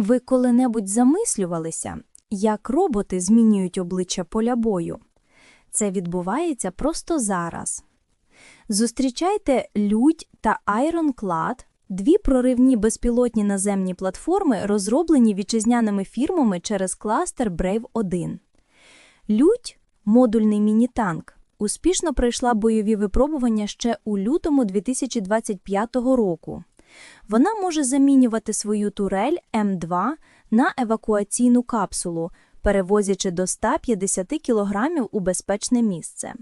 Ви коли-небудь замислювалися, як роботи змінюють обличчя поля бою? Це відбувається просто зараз. Зустрічайте Людь та Ironclad – дві проривні безпілотні наземні платформи, розроблені вітчизняними фірмами через кластер Brave 1. Людь – модульний мінітанк, успішно пройшла бойові випробування ще у лютому 2025 року. Вона може замінювати свою турель М2 на евакуаційну капсулу, перевозячи до 150 кг у безпечне місце.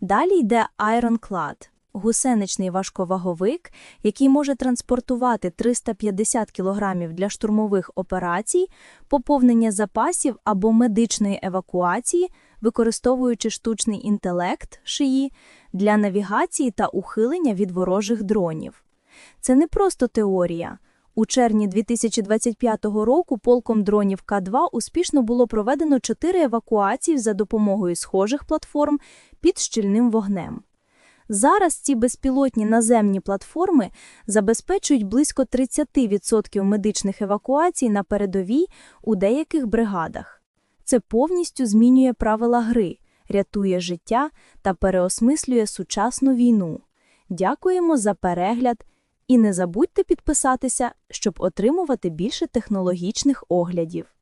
Далі йде Ironclad – гусеничний важковаговик, який може транспортувати 350 кг для штурмових операцій, поповнення запасів або медичної евакуації, використовуючи штучний інтелект шиї для навігації та ухилення від ворожих дронів. Це не просто теорія. У червні 2025 року полком дронів К-2 успішно було проведено чотири евакуації за допомогою схожих платформ під щільним вогнем. Зараз ці безпілотні наземні платформи забезпечують близько 30% медичних евакуацій на передовій у деяких бригадах. Це повністю змінює правила гри, рятує життя та переосмислює сучасну війну. Дякуємо за перегляд і не забудьте підписатися, щоб отримувати більше технологічних оглядів.